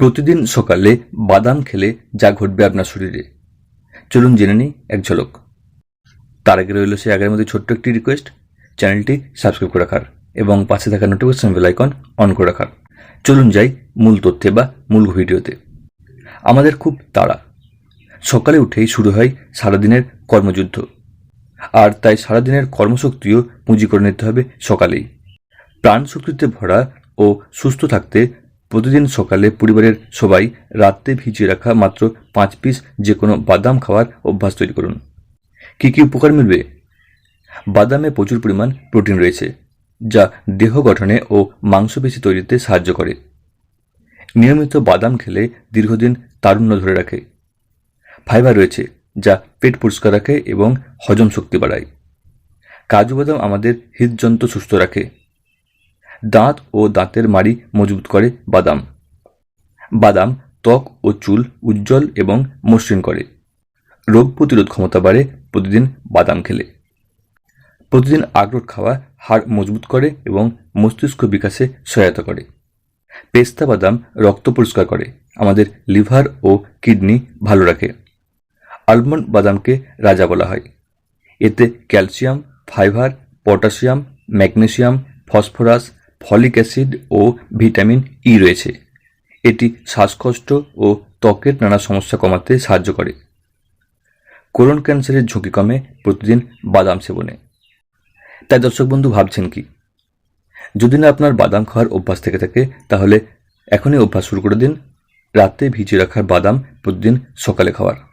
প্রতিদিন সকালে বাদাম খেলে যা ঘটবে আপনার শরীরে। চলুন জেনে নিই এক ঝলক। তার আগে রইল সে আগের মধ্যে ছোট্ট একটি রিকোয়েস্ট চ্যানেলটি সাবস্ক্রাইব করে রাখার এবং পাশে থাকা নোটিফিকেশন বেল আইকন অন করে রাখার। চলুন যাই মূল তথ্যে বা মূল ভিডিওতে। আমাদের খুব তাড়া। সকালে উঠেই শুরু হয় সারাদিনের কর্মযুদ্ধ। আর তাই সারাদিনের কর্মশক্তিও পুঁজি করে নিতে হবে সকালেই। প্রাণ শক্তিতে ভরা ও সুস্থ থাকতে প্রতিদিন সকালে পরিবারের সবাই রাত্রে ভিজিয়ে রাখা মাত্র পাঁচ পিস যে কোনো বাদাম খাওয়ার অভ্যাস তৈরি করুন। কী কী উপকার মিলবে? বাদামে প্রচুর পরিমাণ প্রোটিন রয়েছে, যা দেহ গঠনে ও মাংসপেশি তৈরিতে সাহায্য করে। নিয়মিত বাদাম খেলে দীর্ঘদিন তারুণ্য ধরে রাখে। ফাইবার রয়েছে, যা পেট পরিষ্কার রাখে এবং হজম শক্তি বাড়ায়। কাজু বাদাম আমাদের হৃদযন্ত্র সুস্থ রাখে। দাঁত ও দাঁতের মাড়ি মজবুত করে বাদাম। বাদাম, ত্বক ও চুল উজ্জ্বল এবং মসৃণ করে। রোগ প্রতিরোধ ক্ষমতা বাড়ে প্রতিদিন বাদাম খেলে। প্রতিদিন আখরোট খাওয়া, হাড় মজবুত করে এবং মস্তিষ্ক বিকাশে সহায়তা করে। পেস্তা বাদাম রক্ত পরিষ্কার করে, আমাদের লিভার ও কিডনি ভালো রাখে। আলমন্ড বাদামকে রাজা বলা হয়। এতে calcium, fibre, potassium, magnesium, phosphorus folic acid ও ভিটামিন ই রয়েছে। এটি শ্বাসকষ্ট ও ত্বকের নানা সমস্যা কমাতে সাহায্য করে। কোলন ক্যান্সারের ঝুঁকি কমে প্রতিদিন বাদাম সেবনে। তাই দর্শক বন্ধু, ভাবছেন কি? যদি না আপনার বাদাম খাওয়ার অভ্যাস থেকে থাকে, তাহলে এখনই অভ্যাস শুরু করে দিন। রাতে ভিজিয়ে রাখার বাদাম প্রতিদিন সকালে খাওয়ার।